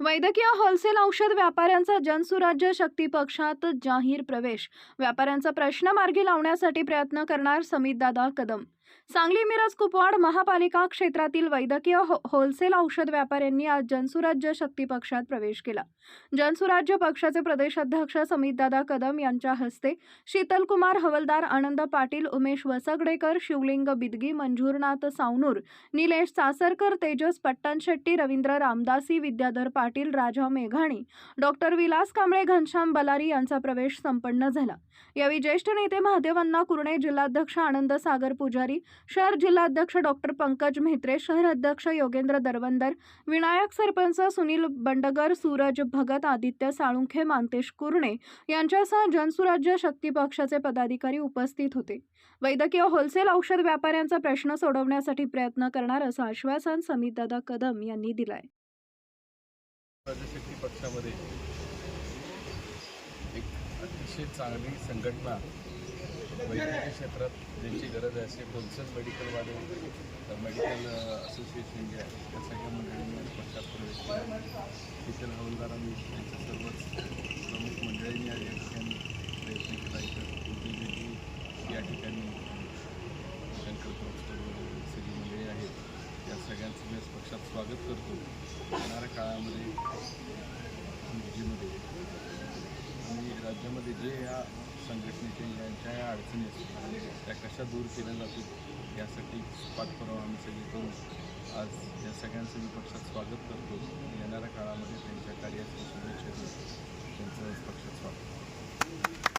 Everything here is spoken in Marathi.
वैद्यकीय होलसेल औषध व्यापाऱ्यांचा जनसुराज्य शक्ती पक्षात जाहीर प्रवेश. व्यापाऱ्यांचा प्रश्न मार्गी लावण्यासाठी प्रयत्न करणार समितदादा कदम. सांगली मिरज कुपवाड महापालिका क्षेत्रातील वैद्यकीय हो- होलसेल औषध व्यापाऱ्यांनी आज जनसुराज्य शक्ती पक्षात प्रवेश केला. जनसुराज्य पक्षाचे प्रदेशाध्यक्ष समितदादा कदम यांच्या हस्ते शीतलकुमार हवलदार आनंद पाटील उमेश वसगडेकर शिवलिंग बिदगी मंजूरनाथ सावनूर निलेश सासरकर तेजस पट्टणशेट्टी रवींद्र रामदासी विद्याधर पाटील राजा मेघाणी डॉक्टर विलास कांबळे घनश्याम बलारी यांचा प्रवेश संपन्न झाला. यावेळी ज्येष्ठ नेते महादेवांना कुरणे जिल्हाध्यक्ष आनंद सागर पुजारी शहर जिल्हाध्यक्ष डॉक्टर पंकज म्हेत्रे शहर अध्यक्ष योगेंद्र दरवंदर विनायक सरपंच सुनील बंडगर सूरज भगत आदित्य साळुंखे मांतेश कुरणे यांच्यासह जनसुराज्य शक्ती पक्षाचे पदाधिकारी उपस्थित होते. वैद्यकीय होलसेल औषध व्यापाऱ्यांचा प्रश्न सोडवण्यासाठी प्रयत्न करणार असं आश्वासन समितदादा कदम यांनी दिलंय. प्रजाशक्ती पक्षामध्ये एक अतिशय चांगली संघटना वैद्यकीय क्षेत्रात ज्यांची गरज आहे असे होलसेल मेडिकलवाले मेडिकल असोसिएशन जे आहे त्या सगळ्या मंडळींनी पक्षात प्रवेश केला. शीतल हवलदारांनी त्यांच्या सर्वच प्रमुख मंडळींनी आज या ठिकाणी प्रयत्न केला. इतर उद्योजकही या ठिकाणी शंकर कौस्तुभ वगैरे सगळी मंडळी आहेत. या सगळ्यांचं मी पक्षात स्वागत करतो. येणाऱ्या काळामध्ये राज्यामध्ये जे या संघटनेचे यांच्या या अडचणी असतील त्या कशा दूर केल्या जातील यासाठी पाठपुरावा आम्ही सगळे करून आज या सगळ्यांचं मी पक्षात स्वागत करतो. येणाऱ्या काळामध्ये त्यांच्या कार्याची